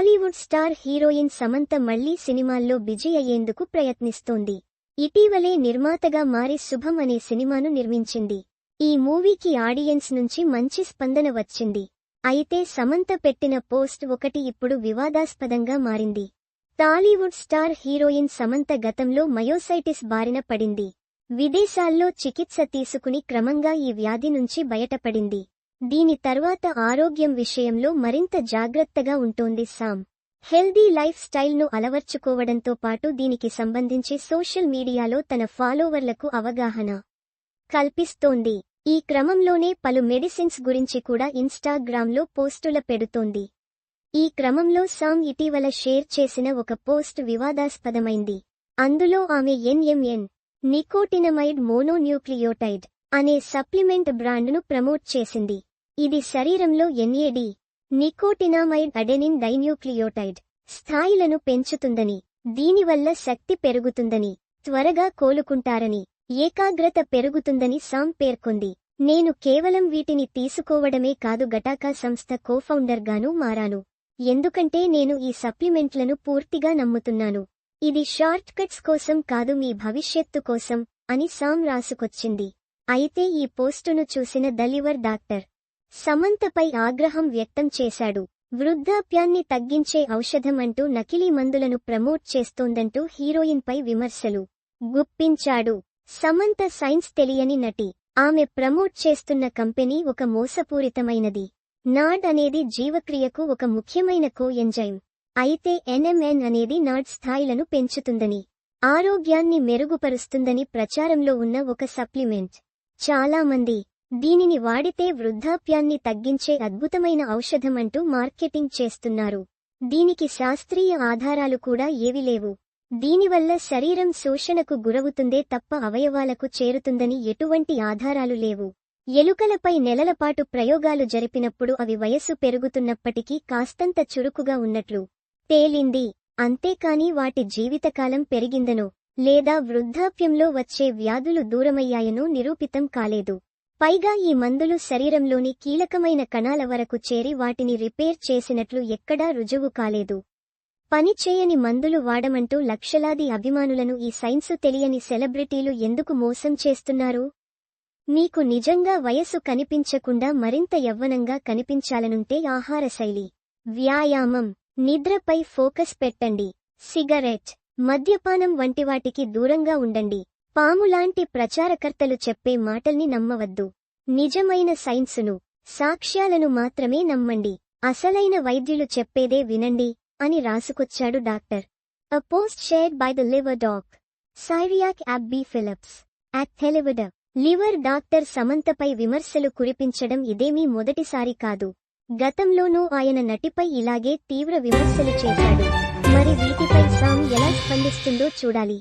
Tollywood star heroine Samantha మళ్ళీ సినిమాల్లో busy అయ్యేందుకు ప్రయత్నిస్తోంది. ఇటీవలే నిర్మాతగా మారి శుభం అనే సినిమాను నిర్మించింది. ఈ మూవీకి ఆడియన్స్ నుంచి మంచి స్పందన వచ్చింది. అయితే సమంత పెట్టిన పోస్ట్ ఒకటి ఇప్పుడు వివాదాస్పదంగా మారింది. టాలీవుడ్ స్టార్ హీరోయిన్ సమంత గతంలో మయోసైటిస్ బారిన పడింది. విదేశాల్లో చికిత్స తీసుకుని క్రమంగా ఈ వ్యాధి నుంచి బయటపడింది. దీని తర్వాత ఆరోగ్యం విషయంలో మరింత జాగ్రత్తగా ఉంటోంది సామ్. హెల్దీ లైఫ్ స్టైల్ను అలవర్చుకోవడంతో పాటు దీనికి సంబంధించి సోషల్ మీడియాలో తన ఫాలోవర్లకు అవగాహన కల్పిస్తోంది. ఈ క్రమంలోనే పలు మెడిసిన్స్ గురించి కూడా ఇన్స్టాగ్రామ్లో పోస్టుల పెడుతోంది. ఈ క్రమంలో సామ్ ఇటీవల షేర్ చేసిన ఒక పోస్ట్ వివాదాస్పదమైంది. అందులో ఆమె ఎన్ఎంఎన్ నికోటినమైడ్ మోనోన్యూక్లియోటైడ్ అనే సప్లిమెంట్ బ్రాండ్ను ప్రమోట్ చేసింది. ఇది శరీరంలో ఎన్ఏడి నికోటినామైడ్ అడెనిన్ డైన్యూక్లియోటైడ్ స్థాయిలను పెంచుతుందని దీనివల్ల శక్తి పెరుగుతుందని త్వరగా కోలుకుంటారని ఏకాగ్రత పెరుగుతుందని సామ్ పేర్కొంది. నేను కేవలం వీటిని తీసుకోవడమే కాదు గటాకా సంస్థ కోఫౌండర్గానూ మారాను. ఎందుకంటే నేను ఈ సప్లిమెంట్లను పూర్తిగా నమ్ముతున్నాను. ఇది షార్ట్ కట్స్ కోసం కాదు మీ భవిష్యత్తు కోసం అని సామ్ రాసుకొచ్చింది. అయితే ఈ పోస్టును చూసిన దలివర్ డాక్టర్ సమంతపై ఆగ్రహం వ్యక్తం చేశాడు. వృద్ధాప్యాన్ని తగ్గించే ఔషధం అంటూ నకిలీ మందులను ప్రమోట్ చేస్తోందంటూ హీరోయిన్పై విమర్శలు గుప్పించాడు. సమంత సైన్స్ తెలియని నటి. ఆమె ప్రమోట్ చేస్తున్న కంపెనీ ఒక మోసపూరితమైనది. నాడ్ అనేది జీవక్రియకు ఒక ముఖ్యమైన కో ఎంజైమ్ అయితే ఎన్ఎంఎన్ అనేది నాడ్ స్థాయిలను పెంచుతుందని ఆరోగ్యాన్ని మెరుగుపరుస్తుందని ప్రచారంలో ఉన్న ఒక సప్లిమెంట్. చాలామంది దీనిని వాడితే వృద్ధాప్యాన్ని తగ్గించే అద్భుతమైన ఔషధమంటూ మార్కెటింగ్ చేస్తున్నారు. దీనికి శాస్త్రీయ ఆధారాలు కూడా ఏవి లేవు. దీనివల్ల శరీరం శోషణకు గురవుతుందే తప్ప అవయవాలకు చేరుతుందని ఎటువంటి ఆధారాలు లేవు. ఎలుకలపై నెలలపాటు ప్రయోగాలు జరిపినప్పుడు అవి వయస్సు పెరుగుతున్నప్పటికీ కాస్తంత చురుకుగా ఉన్నట్లు తేలింది. అంతేకాని వాటి జీవితకాలం పెరిగిందనో లేదా వృద్ధాప్యంలో వచ్చే వ్యాధులు దూరమయ్యాయనో నిరూపితం కాలేదు. పైగా ఈ మందులు శరీరంలోని కీలకమైన కణాల వరకు చేరి వాటిని రిపేర్ చేసినట్లు ఎక్కడా రుజువు కాలేదు. పనిచేయని మందులు వాడమంటూ లక్షలాది అభిమానులను ఈ సైన్సు తెలియని సెలబ్రిటీలు ఎందుకు మోసం చేస్తున్నారు? మీకు నిజంగా వయస్సు కనిపించకుండా మరింత యవ్వనంగా కనిపించాలనుంటే ఆహార శైలి వ్యాయామం నిద్రపై ఫోకస్ పెట్టండి సిగరెట్ మద్యపానం వంటి వాటికి దూరంగా ఉండండి. పాములాంటి ప్రచారకర్తలు చెప్పే మాటల్ని నమ్మవద్దు. నిజమైన సైన్సును సాక్ష్యాలను మాత్రమే నమ్మండి. అసలైన వైద్యులు చెప్పేదే వినండి అని రాసుకొచ్చాడు doctor. A post shared by the liver doc Cyriac Abby Philips at టెలివిడ liver doctor సమంతపై విమర్శలు కురిపించడం ఇదేమీ మొదటిసారి కాదు. గతంలోనూ ఆయన నటిపై ఇలాగే తీవ్ర విమర్శలు చేశాడు. మరి వీటిపై సామ్ ఎలా స్పందిస్తుందో చూడాలి.